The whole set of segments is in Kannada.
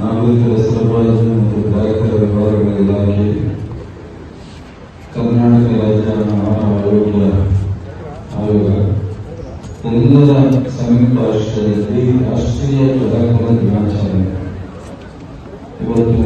ನಾಗರಿಕರ ಸರಬರಾಜು ಮತ್ತು ಗ್ರಾಹಕರ ವ್ಯವಹಾರಗಳ ಇಲಾಖೆ ಕರ್ನಾಟಕ ರಾಜ್ಯ ಆಹಾರ ಆಯೋಗ ಎಲ್ಲರ ಸಂಯುಕ್ತ ಆಶ್ರಯದಲ್ಲಿ ರಾಷ್ಟ್ರೀಯ ಪ್ರಧಾನ ದಿನಾಚರಣೆ ಇವತ್ತು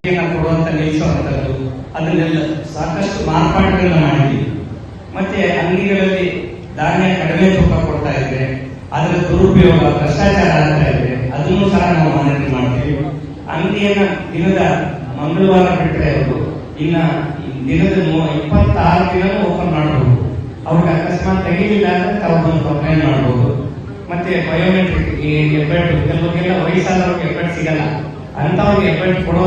ಕೊಡುವಂತ ನಿಲ್ಲಿಸುವಂತದ್ದು ಅದನ್ನೆಲ್ಲ ಸಾಕಷ್ಟು ಮಾರ್ಪಾಡುಗಳನ್ನ ಮಾಡಿದ್ವಿ. ಮತ್ತೆ ಅಂಗಡಿಗಳಲ್ಲಿ ಧಾನ್ಯ ಕಡಿಮೆ ತೂಕ ಕೊಡ್ತಾ ಇದ್ರೆ, ಅದರ ದುರುಪಯೋಗ, ಭ್ರಷ್ಟಾಚಾರ ಆಗ್ತಾ ಇದೆ ಅದನ್ನು ಸಹ ನಾವು ಮಾನಿಟರ್ ಮಾಡ್ತೀವಿ. ಅಂಗಡಿಯನ್ನ ದಿನದ ಮಂಗಳವಾರ ಬಿಟ್ಟರೆ ಅವರು ಇನ್ನ ದಿನದ ಇಪ್ಪತ್ತಾರು ದಿನ ಓಪನ್ ಮಾಡಬಹುದು ಅವ್ರಿಗೆ ಅಕಸ್ಮಾತ್ ತೆಗಿಲಿಲ್ಲ ಅಂದ್ರೆ ತಾವು ಬಂದು ಕಂಪ್ಲೇಂಟ್ ಮಾಡಬಹುದು ಮತ್ತೆ ಬಯೋಮೆಟ್ರಿಕ್ ಈ ಹೆಬ್ಬೆಟ್ಟು ಕೆಲವರಿಗೆಲ್ಲ ವಯಸ್ಸಾದವ್ರಿಗೆ ಹೆಬ್ಬೆಟ್ಟು ಸಿಗಲ್ಲ. ಅಂತವ್ರಿಗೆ ಎಫೆಕ್ಟ್ ಕೊಡುವ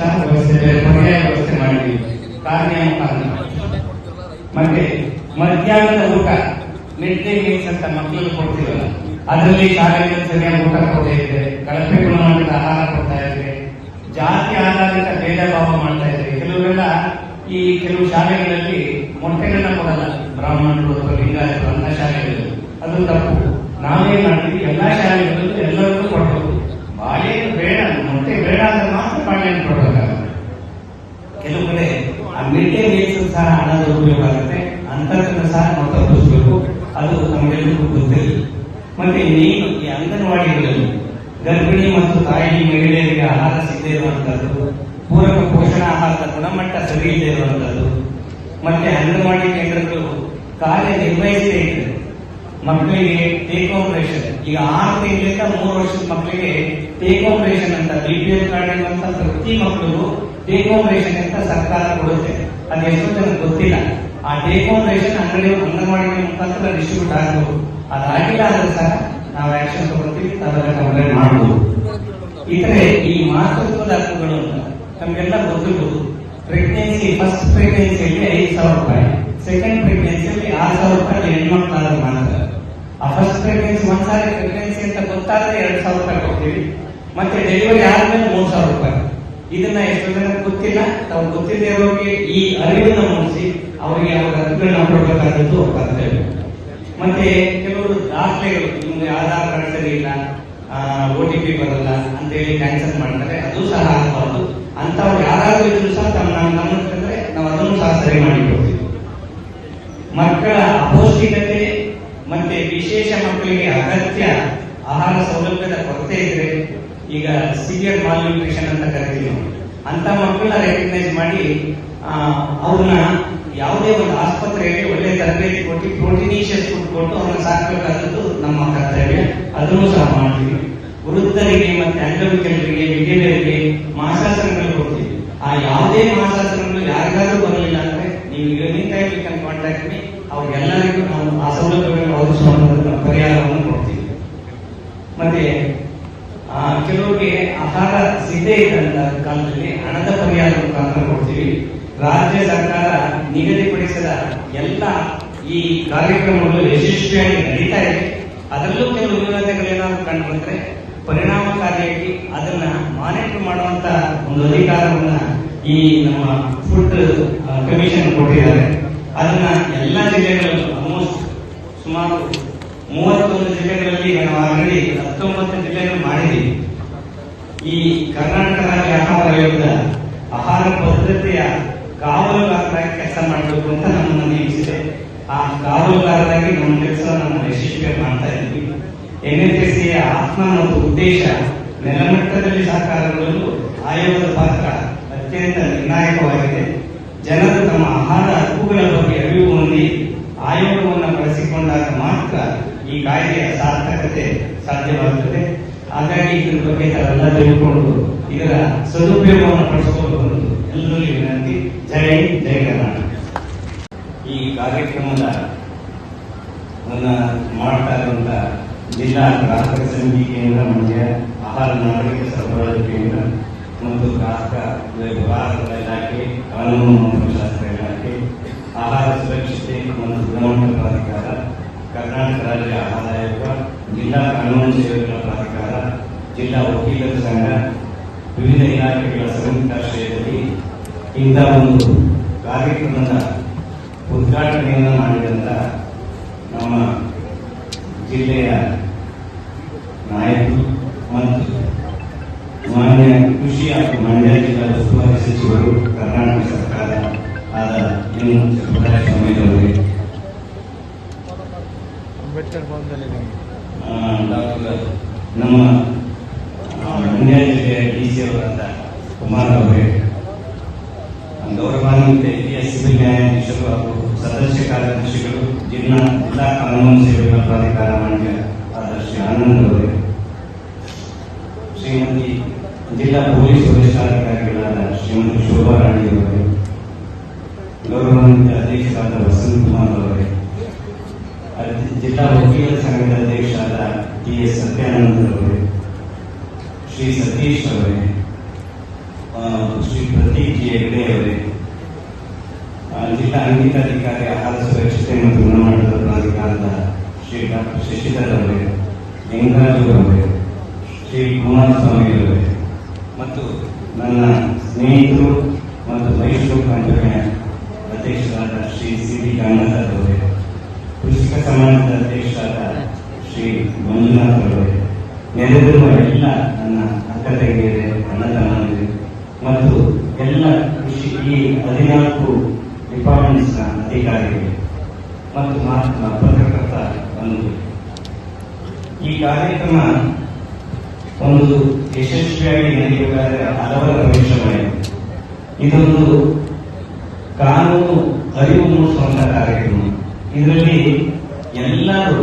ಸಹ ವ್ಯವಸ್ಥೆ ಪರ್ಯಾಯ ವ್ಯವಸ್ಥೆ ಮಾಡಿದ್ವಿ ಮುಖಾಂತರ ಮತ್ತೆ ಮಧ್ಯಾಹ್ನದ ಊಟ ಮಿಡ್ ಡೇ ಮೀಲ್ಸ್ ಅಂತ ಮಕ್ಕಳಿಗೆ ಕೊಡ್ತೀವಲ್ಲ, ಅದರಲ್ಲಿ ಶಾಲೆಗಳು ಸರಿಯಾಗಿ ಊಟ ಕೊಡ್ತಾ ಇದ್ರೆ, ಕಳಪೆ ಗುಣಮಟ್ಟದ ಆಹಾರ ಕೊಡ್ತಾ ಇದ್ರೆ ಜಾತಿ ಆಧಾರಿತ ಭೇದ ಭಾವ ಮಾಡ್ತಾ ಇದ್ರೆ, ಕೆಲವರೆಲ್ಲ ಈ ಕೆಲವು ಶಾಲೆಗಳಲ್ಲಿ ಮೊಟ್ಟೆಗಳನ್ನ ಕೊಡಲ್ಲ. ಬ್ರಾಹ್ಮಣರು ಅಥವಾ ಲಿಂಗಾಯತರು ಅಂತ ಶಾಲೆಗಳು ಅದು ತಪ್ಪು. ನಾವೇನ್ ಮಾಡ್ತೀವಿ? ಎಲ್ಲಾ ಶಾಲೆಗಳಲ್ಲೂ ಎಲ್ಲರಿಗೂ ಕೊಡಬೇಕು. ಬಾಳೆಹಣ್ಣು ಬೇಡ ಮತ್ತೆ ಬೇಡ ಅಂದ್ರೆ ಮಾತ್ರ ಬಾಳೆಹಣ್ಣು ಕೊಡಬೇಕಾಗುತ್ತೆ. ಕೆಲವು ಕಡೆ ಆ ಮಿಡ್ ಡೇ ಸಹ ಹಣದ ಉಪಯೋಗ ಆಗುತ್ತೆ. ಅಂತರನ್ನು ಸಹ ನಾವು ತಪ್ಪಿಸಬೇಕು ಅದು ನಮಗೆಲ್ಲರಿಗೂ ಗೊತ್ತಿಲ್ಲ ಮತ್ತೆ ನೀನು ಈ ಅಂಗನವಾಡಿಗಳಲ್ಲಿ ಗರ್ಭಿಣಿ ಮತ್ತು ತಾಯಿ ಮಹಿಳೆಯರಿಗೆ ಆಹಾರ ಸಿಗದೇ ಇರುವಂತಹದ್ದು, ಪೂರಕ ಪೋಷಣ ಆಹಾರದ ಗುಣಮಟ್ಟ ಸರಿ ಇಲ್ಲದೆ ಇರುವಂತದ್ದು ಮತ್ತೆ ಅಂಗನವಾಡಿ ಕೇಂದ್ರಗಳು ಕಾರ್ಯ ನಿರ್ವಹಿಸದೇ ಇದ್ರೆ ಮಕ್ಕಳಿಗೆ ಟೇಕ್ ಹೋಮ್ ಈಗ ಆರು ತಿಂಗಳಿಂದ ಮೂರು ವರ್ಷದ ಮಕ್ಕಳಿಗೆ ಟೇಕ್ ಅಂತ ಬಿ ಪಿ ಕಾರ್ಡ್ ಇರುವಂತ ಪ್ರತಿ ಮಕ್ಕಳು ಟೇಕ್ ರೇಷನ್ ಅಂತ ಸರ್ಕಾರ ಕೊಡುತ್ತೆ. ಅದು ಎಷ್ಟೋ ಜನಕ್ಕೆ ಗೊತ್ತಿಲ್ಲ. ಆ ಟೇಕ್ ಹೋಮ್ ರೇಷನ್ ಅಂಗಡಿ ಅಂಗನವಾಡಿ ಮುಖಾಂತರ ಡಿಸ್ಟ್ರಿಬ್ಯೂಟ್ ಆಗಬಹುದು ಅದಾಗಿಲ್ಲ ಅಂದ್ರೆ ಸಹ ನಾವು ಆಕ್ಷನ್ ತಗೊಳ್ತೀವಿ ಅದರ ಕಂಪ್ಲೇಂಟ್ ಮಾಡಬಹುದು ಇತರೆ ಈ ಮಾತೃತ್ವದ ಹಕ್ಕುಗಳು ನಮಗೆಲ್ಲ ಗೊತ್ತಿರಬಹುದು ಪ್ರೆಗ್ನೆನ್ಸಿ ಫಸ್ಟ್ ಪ್ರೆಗ್ನೆನ್ಸಿಯಲ್ಲಿ ಐದು ಸಾವಿರ ರೂಪಾಯಿ. ಸೆಕೆಂಡ್ ಪ್ರೆಗ್ನೆನ್ಸಿಯಲ್ಲಿ ಆರು ಸಾವಿರ ರೂಪಾಯಿ ಹೆಣ್ಮಕ್ಳು ಮಾತ್ರ ಆ ಫಸ್ಟ್ ಪ್ರೆಗ್ನೆನ್ಸಿ ಒಂದ್ ಸಾರಿ ಪ್ರೆಗ್ನೆನ್ಸಿ ಅಂತ ಗೊತ್ತಾದ್ರೆ ಎರಡ್ ಸಾವಿರ ರೂಪಾಯಿ ಕೊಡ್ತೀವಿ. ಮತ್ತೆ ಡೆಲಿವರಿ ಆದ್ಮೇಲೆ ಮೂರ್ ಸಾವಿರ ರೂಪಾಯಿ. ಇದನ್ನ ಎಷ್ಟು ಜನ ಗೊತ್ತಿಲ್ಲ. ತಾವು ಗೊತ್ತಿಲ್ಲದೆ ಈ ಅರಿವನ್ನ ಮೂಡಿಸಿ ಅವರಿಗೆ ಅವರ ಹಕ್ಕುಗಳನ್ನ ಕೊಡಬೇಕಾದದ್ದು ಕರ್ತವ್ಯ ಮತ್ತೆ ಕೆಲವರು ದಾಖಲೆಗಳು ನಿಮ್ಗೆ ಆಧಾರ್ ಕಾರ್ಡ್ ಸರಿ ಇಲ್ಲ ಓ ಟಿ ಪಿ ಬರಲ್ಲ ಅಂತ ಹೇಳಿ ಕ್ಯಾನ್ಸಲ್ ಮಾಡ್ತಾರೆ. ಅದು ಸಹ ಆಗಬಾರ್ದು. ಅಂತವ್ರು ಯಾರಾದ್ರೂ ಇದ್ರು ಸಹ ತಮ್ಮ ನಮ್ಮ ನಾವು ಅದನ್ನು ಸಹ ಸರಿ ಮಾಡಿ ಕೊಡ್ತೀವಿ ಮಕ್ಕಳ ಅಪೌಷ್ಟಿಕತೆ ಮತ್ತೆ ವಿಶೇಷ ಮಕ್ಕಳಿಗೆ ಅಗತ್ಯ ಆಹಾರ ಸೌಲಭ್ಯದ ಕೊರತೆ ಇದ್ರೆ ಈಗ ಸಿವಿಯರ್ ಮಾಲ್ ನ್ಯೂಟ್ರಿಷನ್ ಅಂತ ಕರಿತೀವಿ ಅಂತ ಮಕ್ಕಳನ್ನ ರೆಕಗ್ನೈಸ್ ಮಾಡಿ ಅವ್ರನ್ನ ಯಾವುದೇ ಒಂದು ಆಸ್ಪತ್ರೆಯಲ್ಲಿ ಒಳ್ಳೆ ತರಬೇತಿ ಕೊಟ್ಟು ಪ್ರೋಟೀನಿಷಿಯಸ್ ಫುಡ್ ಕೊಟ್ಟು ಅವ್ರನ್ನ ಸಾಕಬೇಕಾದದ್ದು ನಮ್ಮ ಕರ್ತವ್ಯ. ಅದನ್ನು ಸಹ ಮಾಡ್ತೀವಿ. ವೃದ್ಧರಿಗೆ ಮತ್ತೆ ಅಂಗವಿಕಲರಿಗೆ ವಿದ್ಯಾರ್ಥಿಗಳಿಗೆ ಮಾಸಾಸನಗಳು ಕೊಡ್ತೀವಿ. ಆ ಯಾವುದೇ ಮಾಸಾಸನಗಳು ಯಾರಿಗಾದ್ರೂ ಬರಲಿಲ್ಲ ನೀವು time you can contact me ಅವ್ರಿಗೆಲ್ಲರಿಗೂ ನಾವು ಆ ಸೌಲಭ್ಯಗಳನ್ನು ಒದಗಿಸುವಂತ ಪರಿಹಾರವನ್ನು ಕೊಡ್ತೀವಿ. ಮತ್ತೆ ಕೆಲವರಿಗೆ ಆಹಾರ ಸಿಗದೇ ಇದ್ದಂತ ಕಾಲದಲ್ಲಿ ಹಣದ ಪರಿಹಾರ ಮುಖಾಂತರ ಕೊಡ್ತೀವಿ. ರಾಜ್ಯ ಸರ್ಕಾರ ನಿಗದಿಪಡಿಸಿದ ಎಲ್ಲ ಈ ಕಾರ್ಯಕ್ರಮಗಳು ಯಶಸ್ವಿಯಾಗಿ ನಡೀತಾ ಇದೆ. ಅದರಲ್ಲೂ ಕೆಲವು ನ್ಯೂನತೆಗಳೇನಾದ್ರು ಕಂಡು ಬಂದ್ರೆ ಪರಿಣಾಮಕಾರಿಯಾಗಿ ಅದನ್ನ ಮಾನಿಟರ್ ಮಾಡುವಂತ ಒಂದು ಅಧಿಕಾರವನ್ನ ಈ ನಮ್ಮ ಫುಡ್ ಕಮಿಷನ್ ಕೊಟ್ಟಿದ್ದಾರೆ. ಅದನ್ನ ಎಲ್ಲ ಜಿಲ್ಲೆಗಳಲ್ಲೂ ಆಲ್ಮೋಸ್ಟ್ ಸುಮಾರು ಮೂವತ್ತೊಂದು ಜಿಲ್ಲೆಗಳಲ್ಲಿ ನಾವು ಆಲ್ರೆಡಿ ಹತ್ತೊಂಬತ್ತು ಜಿಲ್ಲೆಗಳು ಮಾಡಿದ್ದೀವಿ. ಈ ಕರ್ನಾಟಕ ರಾಜ್ಯ ಆಹಾರ ಆಯೋಗದ ಆಹಾರ ಭದ್ರತೆಯ ಕಾವಲುಗಾರರಾಗಿ ಕೆಲಸ ಮಾಡಬೇಕು ಅಂತ ನಮ್ಮನ್ನು ನೇಮಿಸಿದೆ. ಆ ಕಾವಲುಗಾರರಾಗಿ ನಮ್ಮ ಕೆಲಸ ನಮ್ಮ ಯಶಸ್ವಿ ಮಾಡ್ತಾ ಇದ್ವಿ ಎನ್ಎಸ್ಎಸ್ಸಿಯ ಆತ್ಮ ಮತ್ತು ಉದ್ದೇಶ ನೆಲಮಟ್ಟದಲ್ಲಿ ಸಾಕಾರಗೊಳ್ಳಲು ಆಯೋಗದ ಪಾತ್ರ ಅತ್ಯಂತ ನಿರ್ಣಾಯಕವಾಗಿದೆ. ಜನರು ತಮ್ಮ ಆಹಾರ ಹಕ್ಕುಗಳ ಬಗ್ಗೆ ಅರಿವು ಹೊಂದಿ ಆಯೋಗವನ್ನು ಬಳಸಿಕೊಂಡಾಗ ಮಾತ್ರ ಈ ಕಾಯ್ದೆಯ ಸಾರ್ಥಕತೆ ಸಾಧ್ಯವಾಗುತ್ತದೆ ಹಾಗಾಗಿ ಇದರ ಬಗ್ಗೆ ತಾವೆಲ್ಲ ತಿಳ್ಕೊಂಡು ಇದರ ಸದುಪಯೋಗವನ್ನು ಪಡಿಸಿಕೊಳ್ಳಬಹುದು ಎಲ್ಲರಲ್ಲಿ ವಿನಂತಿ. ಜೈ ಜೈ ಕರ್ನಾಟಕ. ಈ ಕಾರ್ಯಕ್ರಮದ ಮಾಡ್ತಾ ಇರುವಂತ ಜಿಲ್ಲಾ ಗ್ರಾಹಕ ಸಮಿತಿ ಕೇಂದ್ರ ಮಂಡ್ಯ, ಆಹಾರ ನಾಗರಿಕ ಸರಬರಾಜು ಕೇಂದ್ರ ಮತ್ತು ಗ್ರಾಹಕ ವ್ಯವಹಾರಗಳ ಇಲಾಖೆ, ಕಾನೂನು ಶಾಸ್ತ್ರ ಇಲಾಖೆ, ಆಹಾರ ಸುರಕ್ಷತೆ ಮತ್ತು ಗುಣಮಟ್ಟ ಪ್ರಾಧಿಕಾರ, ಕರ್ನಾಟಕ ರಾಜ್ಯ ಆಹಾರ ಆಯೋಗ, ಜಿಲ್ಲಾ ಕಾನೂನು ಸೇವೆಗಳ ಪ್ರಾಧಿಕಾರ, ಜಿಲ್ಲಾ ವಕೀಲರ ಸಂಘ, ವಿವಿಧ ಇಲಾಖೆಗಳ ಸಂಯುಕ್ತಾಶ್ರಯದಲ್ಲಿ ಇಂಥ ಒಂದು ಕಾರ್ಯಕ್ರಮದ ಉದ್ಘಾಟನೆಯನ್ನು ಮಾಡಿದಂಥ ನಮ್ಮ ಜಿಲ್ಲೆಯ ನಾಯಕರು ಮತ್ತು ಮಾನ್ಯ ಕೃಷಿ ಹಾಗೂ ಮಂಡ್ಯ ಜಿಲ್ಲಾ ಉಸ್ತುವಾರಿ ಸಚಿವರು ಕರ್ನಾಟಕ ಸರ್ಕಾರ ಆದ ಡಾಕ್ಟರ್ ನಮ್ಮ ಮಂಡ್ಯ ಜಿಲ್ಲೆಯ ಡಿ ಸಿ ಅವರಾದ ಕುಮಾರ್ ಅವರೇ ಗೌರವಾನ್ವಿತ ಹಿರಿಯ ಸಿವಿಲ್ ನ್ಯಾಯಾಧೀಶರು ಹಾಗೂ ಸದಸ್ಯ ಕಾರ್ಯದರ್ಶಿಗಳು ಜಿಲ್ಲಾ ಜಿಲ್ಲಾ ಕಾನೂನು ಸೇವೆಗಳ ಪ್ರಾಧಿಕಾರ ಮಂಡ್ಯ ಆದರ್ಶ ಆನಂದ್ ಅವರೇ. ಶ್ರೀಮತಿ ಜಿಲ್ಲಾ ಪೊಲೀಸ್ ವರಿಷ್ಠಾಧಿಕಾರಿಗಳಾದ ಶ್ರೀಮತಿ ಶೋಭಾ ರಾಣಿ ಅವರೇ ಗೌರವಾನ್ವಿತ ಅಧ್ಯಕ್ಷರಾದ ವಸಂತ್ ಕುಮಾರ್ ಅವರೇ ಅದ್- ಜಿಲ್ಲಾ ವಕೀಲರ ಸಂಘದ ಅಧ್ಯಕ್ಷರಾದ ಟಿ ಎಸ್ ಸತ್ಯಾನಂದ ಅವರೇ ಶ್ರೀ ಸತೀಶ್ ಅವರೇ ಆ, ಶ್ರೀ ಪ್ರತೀಕ್ ಜಿ ಹೆಗ್ಡೆ ಅವರೇ ಆ, ಜಿಲ್ಲಾ ಅಂಕಿತಾಧಿಕಾರಿ ಆಹಾರ ಸುರಕ್ಷತೆ ಮತ್ತು ಗುಣಮಟ್ಟದ ಪ್ರಾಧಿಕಾರದ ಶ್ರೀ ಡಾಕ್ಟರ್ ಶಶಿಧರ್ ಅವರೇ ಲಿಂಗರಾಜು ಅವರೇ ಶ್ರೀ ಕುಮಾರಸ್ವಾಮಿ ಅವರೇ ಮತ್ತು ನನ್ನ ಸ್ನೇಹಿತರು ಮತ್ತು ಮೈಸೂರು ಕಂಪನಿಯ ಅಧ್ಯಕ್ಷರಾದ ಶ್ರೀ ಸಿ ಗಂಗಾಧರ್ ಅವರೇ, ಕೃಷಿಕ ಸಮಾಜದ ಅಧ್ಯಕ್ಷರಾದ ಶ್ರೀ ಮಂಜುನಾಥ್ ಅವರೇ, ನೆರೆದಿರುವ ಎಲ್ಲ ನನ್ನ ಅಕ್ಕ ತಂಗಿಯರೇ ಮತ್ತು ಎಲ್ಲ ಕೃಷಿ ಈ ಹದಿನಾಲ್ಕು ಡಿಪಾರ್ಟ್ಮೆಂಟ್ಸ್ನ ಅಧಿಕಾರಿಗಳು ಮತ್ತು ಪತ್ರಕರ್ತ ಬಂಧು ಈ ಕಾರ್ಯಕ್ರಮ ಒಂದು ಯಶಸ್ವಿಯಾಗಿ ನಡೆಯಬೇಕಾದರೆ ಹಲವರ ಪರಿಶ್ರಮ ಇದೊಂದು ಕಾನೂನು ಅರಿವು ಮೂಡಿಸುವಂತ ಕಾರ್ಯಕ್ರಮ. ಇದರಲ್ಲಿ ಎಲ್ಲರೂ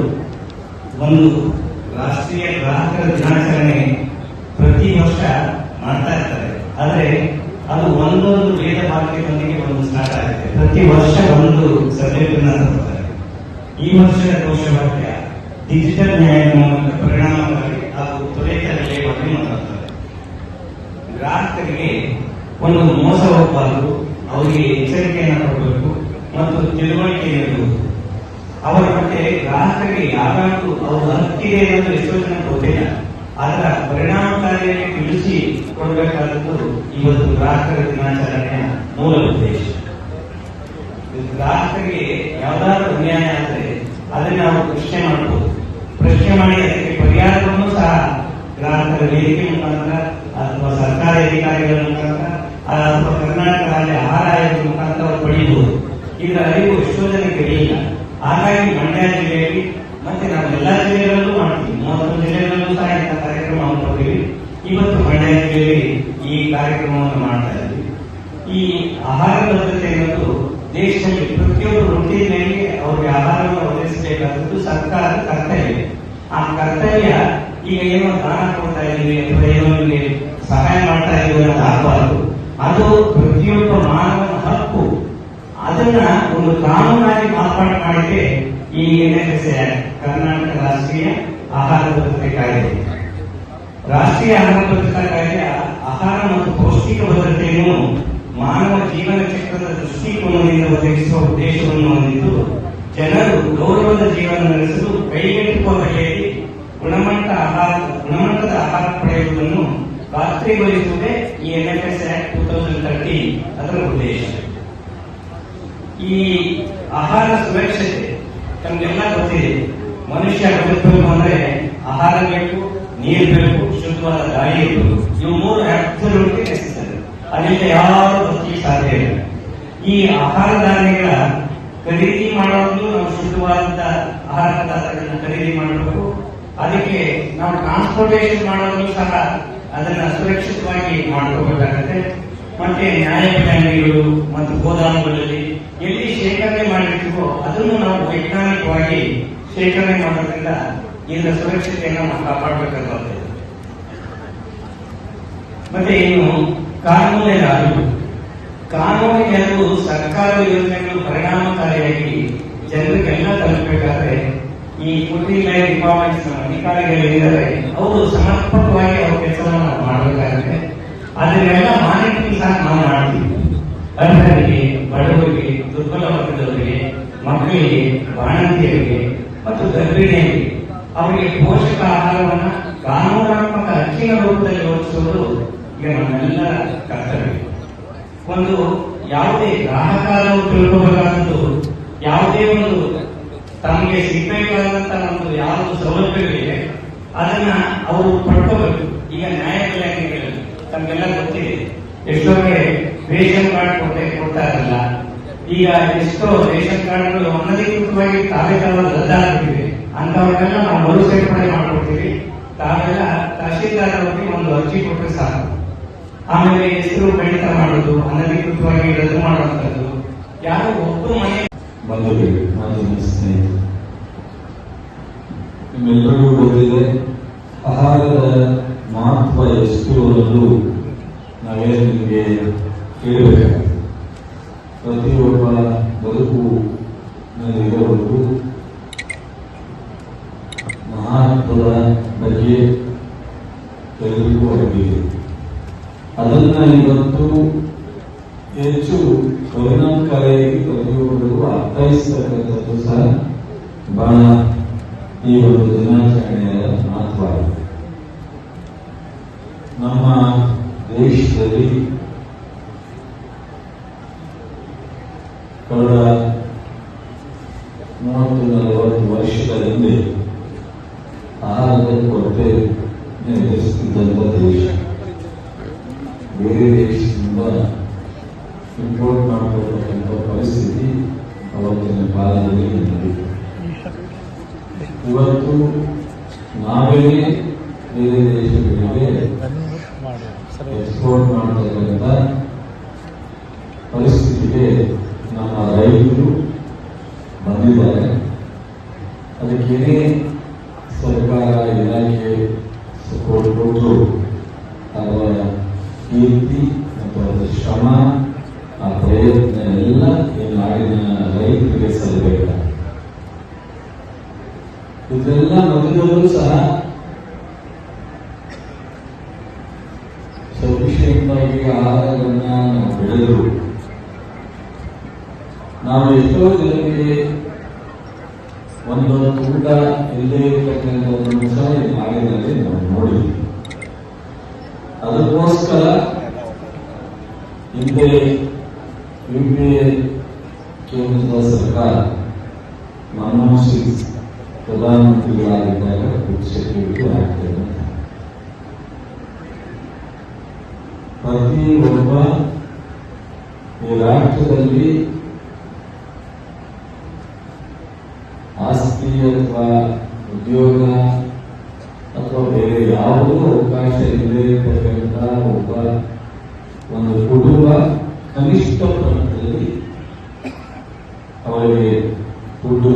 ಒಂದು ರಾಷ್ಟ್ರೀಯ ಗ್ರಾಹಕರ ದಿನಾಚರಣೆ ಪ್ರತಿ ವರ್ಷ ಮಾಡ್ತಾ ಇರ್ತಾರೆ. ಆದರೆ ಅದು ಒಂದೊಂದು ವೇದ ವಾಕ್ಯದೊಂದಿಗೆ ಒಂದು ಸ್ಟಾರ್ಟ್ ಆಗುತ್ತೆ. ಪ್ರತಿ ವರ್ಷ ಒಂದು ಸಬ್ಜೆಕ್ಟ್ ಅನ್ನ ಈ ವರ್ಷದ ಘೋಷವಾಕ್ಯ ಡಿಜಿಟಲ್ ನ್ಯಾಯ ಮೂಲಕ ಪರಿಣಾಮಕಾರಿ ಹಾಗೂ ತ್ವರಿತ ಬೆಲೆ ಬಗ್ಗೆ ಮಾತಾಡ್ತಾರೆ ಗ್ರಾಹಕರಿಗೆ ಒಂದು ಮೋಸ ಹೋಗಬಾರದು, ಅವರಿಗೆ ಎಚ್ಚರಿಕೆಯನ್ನು ಕೊಡಬೇಕು ಮತ್ತು ತಿಳುವಳಿಕೆ ನೀಡಬೇಕು ಅವರ ಮತ್ತೆ ಗ್ರಾಹಕರಿಗೆ ಯಾವಾಗಲೂ ಅವರು ಹಕ್ಕಿದೆ ಅನ್ನೋದು ಎಷ್ಟೋ ಜನ ಗೊತ್ತಿಲ್ಲ. ಅದರ ಪರಿಣಾಮಕಾರಿಯಾಗಿ ತಿಳಿಸಿ ಕೊಡಬೇಕಾದದ್ದು ಇವತ್ತು ಗ್ರಾಹಕರ ದಿನಾಚರಣೆಯ ಮೂಲ ಉದ್ದೇಶ. ಗ್ರಾಹಕರಿಗೆ ಯಾವ್ದಾದ್ರು ಅನ್ಯಾಯ ಆದರೆ ಅದನ್ನ ನಾವು ಪ್ರಶ್ನೆ ಮಾಡಬಹುದು ಪ್ರಶ್ನೆ ಮಾಡಿ ಅದಕ್ಕೆ ಪರಿಹಾರವನ್ನು ಸಹ ಗ್ರಾಹಕರ ವೇದಿಕೆ ಮುಖಾಂತರ ಅಥವಾ ಸರ್ಕಾರಿ ಅಧಿಕಾರಿಗಳ ಮುಖಾಂತರ ಅಥವಾ ಕರ್ನಾಟಕ ರಾಜ್ಯ ಆಯೋಗದ ಮುಖಾಂತರ ಅವರು ಪಡೆಯಬಹುದು ಇದರ ಅರಿವು ಎಷ್ಟೋ ಜನಕ್ಕೆ ಇರಲಿಲ್ಲ ಹಾಗಾಗಿ ಮಂಡ್ಯ ಜಿಲ್ಲೆಯಲ್ಲಿ ಮತ್ತೆ ನಾವು ಎಲ್ಲ ಜಿಲ್ಲೆಗಳಲ್ಲೂ ಮಾಡ್ತೀವಿ. ಮೂವತ್ತೊಂದು ಜಿಲ್ಲೆಗಳಲ್ಲೂ ಸಹ ಇಂಥ ಕಾರ್ಯಕ್ರಮವನ್ನು ಕೊಡ್ತೀವಿ. ಇವತ್ತು ಮಂಡ್ಯ ಜಿಲ್ಲೆಯಲ್ಲಿ ಈ ಕಾರ್ಯಕ್ರಮವನ್ನು ಮಾಡ್ತಾ ಇದ್ವಿ ಈ ಆಹಾರ ಭದ್ರತೆ ಅನ್ನೋದು ದೇಶದಲ್ಲಿ ಪ್ರತಿಯೊಬ್ಬರು ವೃತ್ತಿಯಲ್ಲಿ ಅವರಿಗೆ ಆಹಾರವನ್ನು ಒದಗಿಸಬೇಕಾದದ್ದು ಸರ್ಕಾರದ ಕರ್ತವ್ಯ. ಆ ಕರ್ತವ್ಯ ಈಗ ಏನೋ ದಾನ ಕೊಡ್ತಾ ಅಥವಾ ಏನೋ ನಿಮಗೆ ಸಹಾಯ ಮಾಡ್ತಾ ಇದೀವಿ ಅನ್ನೋದು ಆಗಬಾರದು. ಅದು ಪ್ರತಿಯೊಬ್ಬ ಮಾನವನ ಹಕ್ಕು. ಅದನ್ನ ಒಂದು ಕಾನೂನಾಗಿ ಮಾರ್ಪಾಡು ಮಾಡಿದ್ರೆ ಈ ಎನ್ಎಫ್ಎಸ್ ಕರ್ನಾಟಕ ರಾಷ್ಟ್ರೀಯ ಆಹಾರ ಭದ್ರತೆ ಕಾಯ್ದೆ. ರಾಷ್ಟ್ರೀಯ ಆಹಾರ ಭದ್ರತಾ ಕಾಯ್ದೆ ಆಹಾರ ಮತ್ತು ಪೌಷ್ಟಿಕ ಭದ್ರತೆಯನ್ನು ಮಾನವ ಜೀವನ ಚಕ್ರದ ದೃಷ್ಟಿಕೋನದಿಂದ ಒದಗಿಸುವ ಉದ್ದೇಶವನ್ನು ಹೊಂದಿದ್ದು, ಜನರು ಗೌರವದ ಜೀವನ ನಡೆಸಲು ಕೈಗೆಟುಕುವ ಬಗೆಯಲ್ಲಿ ಗುಣಮಟ್ಟ ಆಹಾರ, ಗುಣಮಟ್ಟದ ಆಹಾರ ಪಡೆಯುವುದನ್ನು ಖಾತ್ರಿಗೊಳಿಸುವುದೇ ಈ N F S act two thousand thirty ಅದರ ಉದ್ದೇಶ. ಈ ಆಹಾರ ಸುರಕ್ಷತೆ ತಮಗೆಲ್ಲ ಗೊತ್ತಿದೆ. ಮನುಷ್ಯ ಬದುಕಬೇಕು ಅಂದ್ರೆ ಆಹಾರ ಬೇಕು, ನೀರು ಬೇಕು, ಶುದ್ಧವಾದ ಗಾಳಿ ಇರಬೇಕು ಇವು ಮೂರು ಅಬ್ಸಲ್ಯೂಟ್ಲಿ ನೆಸೆಸರಿ ಅದರಿಂದ ಯಾರು ಬದುಕಿ ಸಾಧ್ಯ ಇಲ್ಲ. ಈ ಆಹಾರ ಧಾನ್ಯಗಳ ಖರೀದಿ ಮಾಡೋದು ನಾವು ಶುದ್ಧವಾದ ಆಹಾರ ಪದಾರ್ಥಗಳನ್ನ ಖರೀದಿ ಮಾಡಬೇಕು. ಅದಕ್ಕೆ ನಾವು ಟ್ರಾನ್ಸ್ಪೋರ್ಟೇಷನ್ ಮಾಡೋದು ಸಹ ಅದನ್ನ ಸುರಕ್ಷಿತವಾಗಿ ಮಾಡ್ಕೋಬೇಕಾಗತ್ತೆ. ಮತ್ತೆ ನ್ಯಾಯಬೆಲೆಗಳು ಮತ್ತು ಗೋದಾಮುಗಳಲ್ಲಿ ಎಲ್ಲಿ ಶೇಖರಣೆ ಮಾಡಿರ್ತೀವೋ ಅದನ್ನು ನಾವು ವೈಜ್ಞಾನಿಕವಾಗಿ ಶೇಖರಣೆ ಮಾಡೋದ್ರಿಂದ ಇದರ ಸುರಕ್ಷತೆಯನ್ನು ನಾವು ಕಾಪಾಡಬೇಕಾಗುತ್ತೆ ಮತ್ತೆ ಇನ್ನು ಕಾನೂನೇ ರಾಜು ಕಾನೂನು ಕೆಲವು ಸರ್ಕಾರದ ಯೋಜನೆಗಳು ಪರಿಣಾಮಕಾರಿಯಾಗಿ ಜನರಿಗೆಲ್ಲ ತಲುಪಬೇಕಾದ್ರೆ ಈ ಲೈನ್ ಡಿಪಾರ್ಟ್ಮೆಂಟ್ಸ್ ಅಧಿಕಾರಿಗಳಿದ್ದಾರೆ ಅವರು ಸಮರ್ಪಕವಾಗಿ ಅವ್ರ ಕೆಲಸವನ್ನು ನಾವು ಮಾಡಬೇಕಾಗುತ್ತೆ ಅದನ್ನೆಲ್ಲ ಮಾನಿಟರಿಂಗ್ ಸಹ ನಾವು ಮಾಡ್ತೀವಿ. ಅರ್ಹರಿಗೆ ಬಡವರಿಗೆ, ದುರ್ಬಲ ವರ್ಗದವರಿಗೆ, ಮಕ್ಕಳಿಗೆ, ಬಾಣಂತಿಯರಿಗೆ ಮತ್ತು ಗರ್ಭಿಣಿಯರಿಗೆ ಅವರಿಗೆ ಪೋಷಕ ಆಹಾರವನ್ನು ಕಾನೂನಾತ್ಮಕ ಅರ್ಜಿಯ ರೂಪದಲ್ಲಿ ಒದಗಿಸುವುದು ಈಗ ನಮ್ಮೆಲ್ಲರ ಕರ್ತವ್ಯ. ಒಂದು ಯಾವುದೇ ಗ್ರಾಹಕರು ತಿಳ್ಕೋಬೇಕಾದದ್ದು ಯಾವುದೇ ಒಂದು ತಮಗೆ ಸಿಗಬೇಕಾದಂತ ಒಂದು ಯಾವುದು ಸೌಲಭ್ಯಗಳಿದೆ, ಅದನ್ನ ಅವರು ಪಡ್ಕೋಬೇಕು. ಈಗ ನ್ಯಾಯಬೆಲೆ ತಮಗೆಲ್ಲ ಗೊತ್ತಿದೆ, ಎಷ್ಟೋ ಕಡೆ ರೇಷನ್ ಕಾರ್ಡ್ ಕೊಟ್ಟೆ ಕೊಡ್ತಾ ಇರಲ್ಲ. ಈಗ ಎಷ್ಟೋ ರೇಷನ್ ಕಾರ್ಡ್ಗಳು ಅನಧಿಕೃತವಾಗಿ ತಾವೇ ತಾವು ರದ್ದಾಗ್ಬಿಟ್ಟಿವೆ. ಅಂತವ್ರನ್ನೆಲ್ಲ ನಾವು ಮರು ಸೇರ್ಪಡೆ ಮಾಡ್ಕೊಡ್ತೀವಿ. ತಾವೆಲ್ಲ ತಹಶೀಲ್ದಾರ್ ಅವರಿಗೆ ಒಂದು ಅರ್ಜಿ ಕೊಟ್ಟರೆ ಸಾಕು. ಆಮೇಲೆ ಹೆಸರು ಕಡಿತ ಮಾಡೋದು, ಅನಧಿಕೃತವಾಗಿ ರದ್ದು ಮಾಡುವಂತದ್ದು ಯಾರು ಒಬ್ಬರು ಮನೆ ಬಂಧುಗಳಿಗೆ ಮಾಧ್ಯಮ ಸ್ನೇಹಿತರು. ನಿಮ್ಮೆಲ್ಲರಿಗೂ ಗೊತ್ತಿದೆ, ಆಹಾರದ ಮಹತ್ವ ಎಷ್ಟು ಅನ್ನೋದು ನಾವೇ ನಿಮಗೆ ಕೇಳಬೇಕಾಗುತ್ತೆ ಪ್ರತಿಯೊಬ್ಬ ಬದುಕು ಇರೋವರೆಗೂ ಮಹತ್ವದ ಬಗ್ಗೆ ಎಲ್ಲರಿಗೂ ಅರಿವಿದೆ ಅದನ್ನ ಇವತ್ತು ಹೆಚ್ಚು ಪರಿಣಾಮಕಾರಿಯಾಗಿ ಪ್ರತಿಯೊಬ್ಬರಿಗೂ ಅರ್ಥೈಸ್ತಕ್ಕಂಥದ್ದು ಸಹ ಬಹಳ ಈ ಒಂದು ದಿನಾಚರಣೆಯ ಮಹತ್ವವಾಗಿದೆ. ನಮ್ಮ ದೇಶದಲ್ಲಿ ಕಳೆದ ಮೂವತ್ತು ನಲವತ್ತು ವರ್ಷದ ಹಿಂದೆ ಆಹಾರದ ಕೊರತೆ ಎದುರಿಸುತ್ತಿದ್ದಂಥ ದೇಶ ಬೇರೆ ದೇಶದಿಂದ ಇಂಪೋರ್ಟ್ ಮಾಡತಕ್ಕಂಥ ಪರಿಸ್ಥಿತಿ ಅವತ್ತಿನ ಕಾಲದಲ್ಲಿ ನಡೆಯಿತು ಇವತ್ತು ನಾವೇ ಬೇರೆ ದೇಶಗಳಿಗೆ ಮಾಡಿ ಸರಿ ಎಕ್ಸ್ಪೋರ್ಟ್ ಮಾಡತಕ್ಕಂಥ ಪರಿಸ್ಥಿತಿಗೆ ನಮ್ಮ ರೈತರು ಬಂದಿದ್ದಾರೆ ಅದಕ್ಕೇನೇ ಸರ್ಕಾರ ಇಲಾಖೆ ಸಪೋರ್ಟ್ ಕೊಟ್ಟು ಅವರ ಕೀರ್ತಿ ಮತ್ತು ಅವರ ಶ್ರಮ, ಆ ಪ್ರಯತ್ನ ಎಲ್ಲ ನಾಡಿನ ರೈತರಿಗೆ ಸಲ್ಲಬೇಕು ಇದೆಲ್ಲ ಮಗದವರು ಸಹ ಆಹಾರವನ್ನು ಆಹಾರಗಳನ್ನ ನಾವು ಬೆಳೆದರು. ನಾವು ಎಷ್ಟೋ ಜನರಿಗೆ ಒಂದೊಂದು ಊಟ ಇಲ್ಲದೆ ಇರತಕ್ಕಂಥ ಒಂದು ಸಹ ಈ ನಾಡಿನಲ್ಲಿ ನಾವು ನೋಡಿದ್ವಿ. ಅದಕ್ಕೋಸ್ಕರ ಹಿಂದೆ ಯು ಪಿ ಎ ಕೇಂದ್ರದ ಸರ್ಕಾರ ಮನಮೋಹನ್ ಸಿಂಗ್ ಪ್ರಧಾನಮಂತ್ರಿಗಳಾಗಿದ್ದಾಗ ಫುಡ್ ಸೆಕ್ಯೂರಿಟಿ ಆಗ್ತದೆ ಪ್ರತಿ ಒಬ್ಬ ಈ ರಾಷ್ಟ್ರದಲ್ಲಿ ಆಸ್ತಿ ಅಥವಾ ಉದ್ಯೋಗ ಅಥವಾ ಬೇರೆ ಯಾವುದೋ ಅವಕಾಶ ಇಲ್ಲದೆ ಇರತಕ್ಕಂಥ ಒಬ್ಬ ಒಂದು ಕುಟುಂಬ ಕನಿಷ್ಠ ಪ್ರಮಾಣದಲ್ಲಿ ಅವರಿಗೆ ದುಡ್ಡು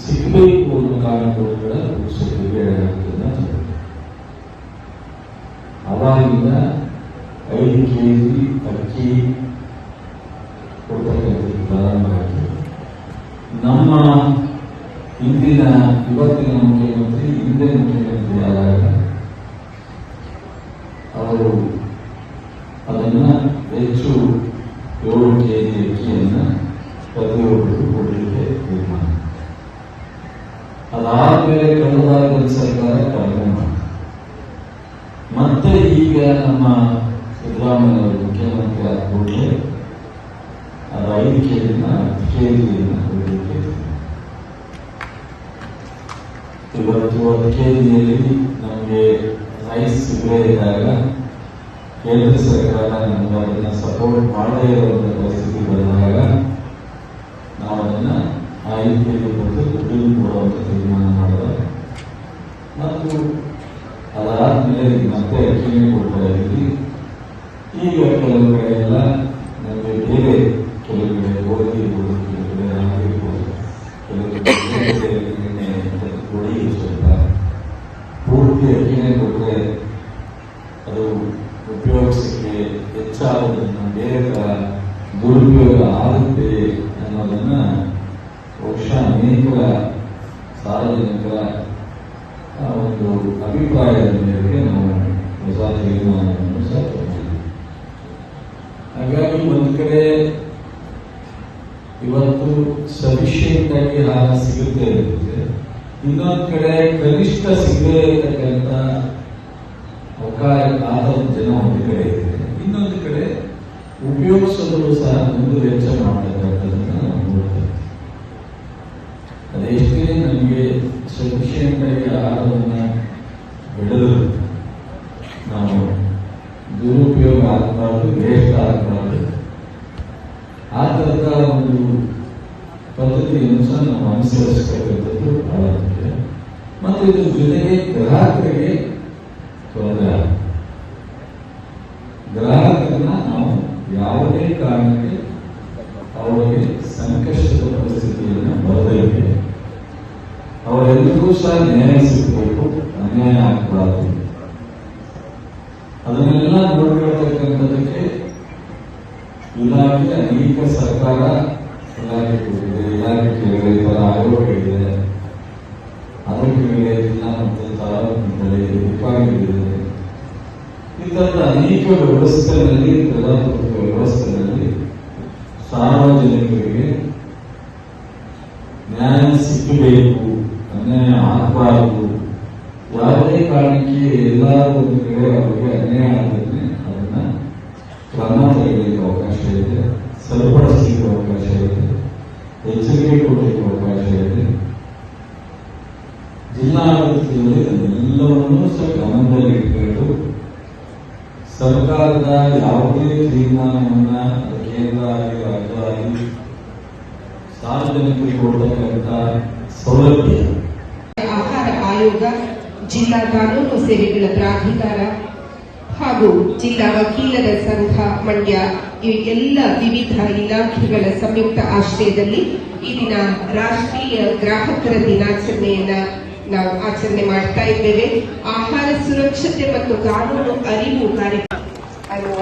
ಸಿಗಬೇಕು ಅನ್ನೋ ಕಾರಣಕ್ಕೋಸ್ಕರ ಹೇಳಲಾಗ್ತದೆ ಅವಾಗಿಂದ ಐದು ಕೆ ಜಿ ಅಕ್ಕಿ ಕೊಡ್ತಕ್ಕಂಥದ್ದು ಪ್ರಾರಂಭ ಆಗ್ತದೆ ನಮ್ಮ ಇಂದಿನ ಇವತ್ತಿನ ಮುಖ್ಯಮಂತ್ರಿ ಹಿಂದೆ ಮುಖ್ಯಮಂತ್ರಿ ಆದಾಗ ಅವರು ಅದನ್ನ ಹೆಚ್ಚು ಏಳು ಕೆ ಜಿ ಅಕ್ಕಿಯನ್ನ ಪ್ರತಿಯೊಬ್ಬರಿಗೂ ಕೊಡಲಿಕ್ಕೆ ತೀರ್ಮಾನ ಅದಾದ್ಮೇಲೆ ಕಳೆದ ಸರ್ಕಾರ ಕಡಿಮೆ ಮಾಡಿತು. ಮತ್ತೆ ಈಗ ನಮ್ಮ ಸಿದ್ದರಾಮಯ್ಯ ಅವರು ಮುಖ್ಯಮಂತ್ರಿ ಆದ ಕೂಡಲೇ ಹತ್ತು ಕೆಜಿನ ಇವತ್ತು ಕೆಜಿಯಲ್ಲಿ ನಮಗೆ ರೈಸ್ ಸಪೋರ್ಟ್ ಮಾಡದೇ ಇರುವಂತ ಪರಿಸ್ಥಿತಿ ನಾವು ಅದನ್ನ ಐದು ಕೆಜಿ ಕೊಟ್ಟು ದುಡ್ಡು ಕೊಡುವಂತ ತೀರ್ಮಾನ ಮಾಡಿದ ಮತ್ತು ಅದಾದ್ಮೇಲೆ ಮತ್ತೆ ಈಗ ಕೆಲವು ಕಡೆ ಎಲ್ಲ ನಮಗೆ ಬೇರೆ ಕೆಲವು ಕಡೆ ಗೋಧಿ ಇರ್ಬೋದು ಕೆಲವು ಕಡೆ ರಾಗಿ ಇರ್ಬೋದು ಕೆಲವು ಕಡೆ ಬೇರೆ ಬೇರೆ ಎಣ್ಣೆ ಮತ್ತೆ ಪುಡಿ ಸ್ವಲ್ಪ ಪೂರ್ತಿ ಅಕ್ಕಿನೇ ಕೊಟ್ಟರೆ ಅದು ಉಪಯೋಗಿಸಲಿಕ್ಕೆ ಹೆಚ್ಚಾಗುವುದನ್ನು ಬೇರೆ ತರ ದುರುಪಯೋಗ ಆಗುತ್ತೆ ಅನ್ನೋದನ್ನ ಬಹುಶಃ ಅನೇಕ ಸಾರ್ವಜನಿಕರ ಆ ಒಂದು ಅಭಿಪ್ರಾಯದ ಮೇರೆಗೆ ನಾವು ಹೊಸ ತೀರ್ಮಾನವನ್ನು ಸಹ ತಗೊಂಡಿದ್ದೀವಿ ಹಾಗಾಗಿ ಒಂದು ಕಡೆ ಇವತ್ತು ಸಫಿಷಿಯಂಟ್ ಆಗಿ ಆಹಾರ ಸಿಗುತ್ತೆ ಇರುತ್ತೆ ಇನ್ನೊಂದು ಕಡೆ ಕನಿಷ್ಠ ಸಿಗದೇ ಇರತಕ್ಕಂಥ ಅವಕಾಶ ಆದ ಜನ ಒಂದು ಕಡೆ ಇದೆ ಇನ್ನೊಂದು ಕಡೆ ಉಪಯೋಗಿಸೋದು ಸಹ ಒಂದು ವೆಚ್ಚ ಮಾಡತಕ್ಕಂಥದ್ದನ್ನ ನಾವು ನೋಡ್ತೇವೆ ಅದೆಷ್ಟೇ ನಮಗೆ ಸಫಿಷಿಯಂಟ್ ಆಗಿ ಆಹಾರವನ್ನು ಬೆಳೆದು ನಾವು ದುರುಪಯೋಗ ಆಗಬಾರ್ದು ವೇಸ್ಟ್ ಆಗಬಾರ್ದು ಆ ಥರದ ಒಂದು ಪದ್ಧತಿಯನ್ನು ಸಹ ನಾವು ಅನುಸರಿಸತಕ್ಕಂಥದ್ದು ಬಹಳ ಮುಖ್ಯ ಮತ್ತು ಇದ್ರ ಜೊತೆಗೆ ಗ್ರಾಹಕರಿಗೆ ತೊಂದರೆ ಆಗುತ್ತೆ. ಗ್ರಾಹಕರನ್ನ ನಾವು ಯಾವುದೇ ಕಾರಣಕ್ಕೆ ಅವರಿಗೆ ಸಂಕಷ್ಟದ ಪರಿಸ್ಥಿತಿಯನ್ನು ಬರದಂತೆ ಸಹ ನ್ಯಾಯ ಸಿಗಬೇಕು ಅನ್ಯಾಯ ಆಗಬಾರದು. ಅದನ್ನೆಲ್ಲ ನೋಡ್ಕೊಳ್ತಕ್ಕಂಥದ್ದಕ್ಕೆ ಇಲಾಖೆ ಅನೇಕ ಸರ್ಕಾರ ಇಲಾಖೆ ಕೊಟ್ಟಿದೆ, ಇಲಾಖೆ ಕೇಳಿದೆ ಆಯೋಗಗಳಿದೆ ಅದರ ಕೆಳಗಡೆ ಜಿಲ್ಲಾ ಮತ್ತು ತಾಲೂಕು ಮಟ್ಟದಲ್ಲಿ ವಿಭಾಗಗಳಿದೆ. ಈ ಅನೇಕ ವ್ಯವಸ್ಥೆಗಳಲ್ಲಿ ಪ್ರಜಾಪ್ರಭುತ್ವ ವ್ಯವಸ್ಥೆಯಲ್ಲಿ ಸಾರ್ವಜನಿಕರಿಗೆ ನ್ಯಾಯ ಸಿಕ್ಕಬೇಕು ಅನ್ಯಾಯ ಆಗಬಾರದು ಯಾವುದೇ ಕಾರಣಕ್ಕೆ ಅವರಿಗೆ ಅನ್ಯಾಯ ಆಗಿದ್ರೆ ಅದನ್ನ ಕ್ರಮ ತೆಗೆಯಲಿಕ್ಕೆ ಅವಕಾಶ ಇದೆ ಸರಿಪಡಿಸಲಿಕ್ಕೆ ಅವಕಾಶ ಇದೆ ಎಚ್ಚರಿಕೆ ಕೊಡಲಿಕ್ಕೆ ಅವಕಾಶ ಇದೆ ಜಿಲ್ಲಾಡಳಿತದಲ್ಲಿ ಎಲ್ಲವನ್ನೂ ಸಹ ಗಮನದಲ್ಲಿ ಇಟ್ಕೊಂಡು ಸರ್ಕಾರದ ಯಾವುದೇ ತೀರ್ಮಾನವನ್ನ ಕೇಂದ್ರ ಆಗಿ ರಾಜ್ಯ ಆಗಿ ಸಾರ್ವಜನಿಕರಿಗೆ ಕೊಡ್ತಕ್ಕಂಥ ಸೌಲಭ್ಯ. ಆಹಾರ ಆಯೋಗ ಜಿಲ್ಲಾ ಕಾನೂನು ಸೇವೆಗಳ ಪ್ರಾಧಿಕಾರ ಹಾಗೂ ಜಿಲ್ಲಾ ವಕೀಲರ ಸಂಘ ಮಂಡ್ಯ ಈ ಎಲ್ಲ ವಿವಿಧ ಇಲಾಖೆಗಳ ಸಂಯುಕ್ತ ಆಶ್ರಯದಲ್ಲಿ ಈ ದಿನ ರಾಷ್ಟ್ರೀಯ ಗ್ರಾಹಕರ ದಿನಾಚರಣೆಯನ್ನ ನಾವು ಆಚರಣೆ ಮಾಡ್ತಾ ಇದ್ದೇವೆ. ಆಹಾರ ಸುರಕ್ಷತೆ ಮತ್ತು ಕಾನೂನು ಅರಿವು ಕಾರ್ಯಕ್ರಮ ಅನ್ನುವ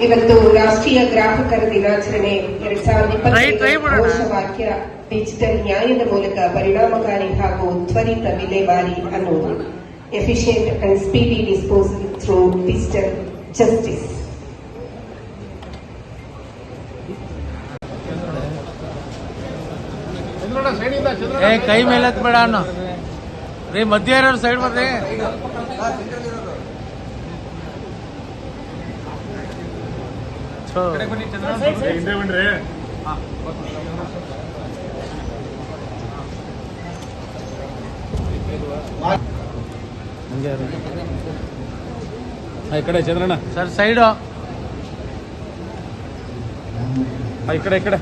ಇವತ್ತು ರಾಷ್ಟ್ರೀಯ ಗ್ರಾಹಕರ ದಿನಾಚರಣೆ ಎರಡ್ ಸಾವಿರದ ಇಪ್ಪತ್ತೈದು ಘೋಷವಾಕ್ಯ ಡಿಜಿಟಲ್ ನ್ಯಾಯದ ಮೂಲಕ ಪರಿಣಾಮಕಾರಿ ಹಾಗೂ ತ್ವರಿತ ವಿಲೇವಾರಿ ಅನ್ನುವುದು efficient and speedy disposal through digital justice ಕೈ ಮೇಲೆ ಬೇಡ ಅಣ್ಣ. ರೀ ಮಧ್ಯ ಇರೋರು ಸೈಡ್ ಬರ್ರಿ. ಥು. ಹಂಗೆ ಇರು. ಈ ಕಡೆ ಚಂದ್ರಣ್ಣ ಸರ್ ಸೈಡು ಆ, ಈ ಕಡೆ ಈ ಕಡೆ.